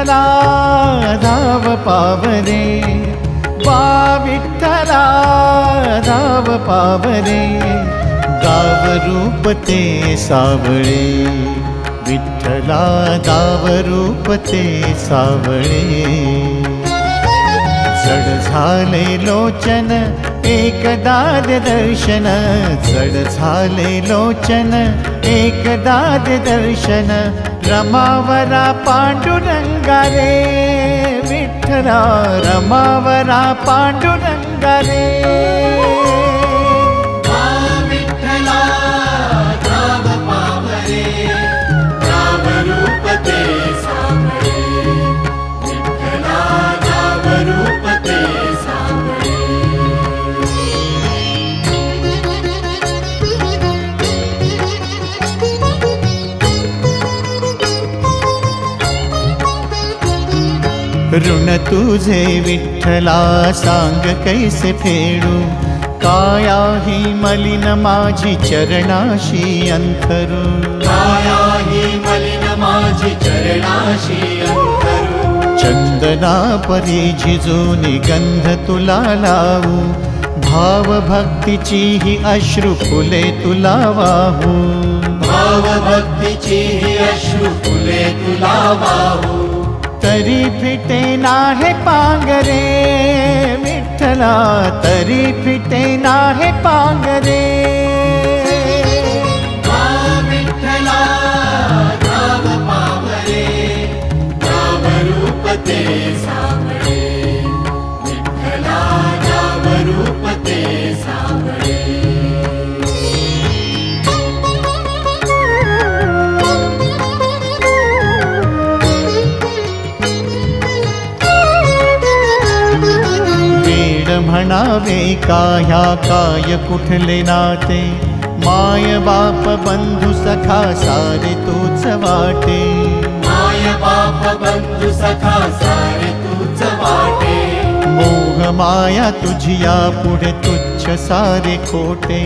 विठ्ठला धाव पावरे बा विठ्ठला धाव पावरे गाव रूप ते सावळे. विठ्ठला दाव रूप ते सावळे. जड झाले लोचन एकदाद दर्शन जड झाले लोचन. एकदाद दर्शन रमावरा पांडुरंगा रे विठ्ठला रमावरा पांडुरंगा रे ऋण तुझे विठ्ठला सांग कैसे फेडू? काया ही मलिन माझी चरणाशी अंथरू. काया ही मलिन माझी चरणाशी अंतरू चंदना परी झिजूनी गंध तुला लावू. भाव भक्तीची ही अश्रू फुले तुला वाहू. भाव भक्तीची ही अश्रू फुले तुला वाहू. फिटे नाहे पांगरे विठ्ठला तरी फिटे नाहे पांगरे. वा विठ्ठला म्हणावे का ह्या काय कुठले नाते? माय बाप बंधू सखा सारे तूच वाटे. माय बाप बंधू सखा सारे तूच वाटे. मोह माया तुझिया पुढे तुच्छ सारे खोटे.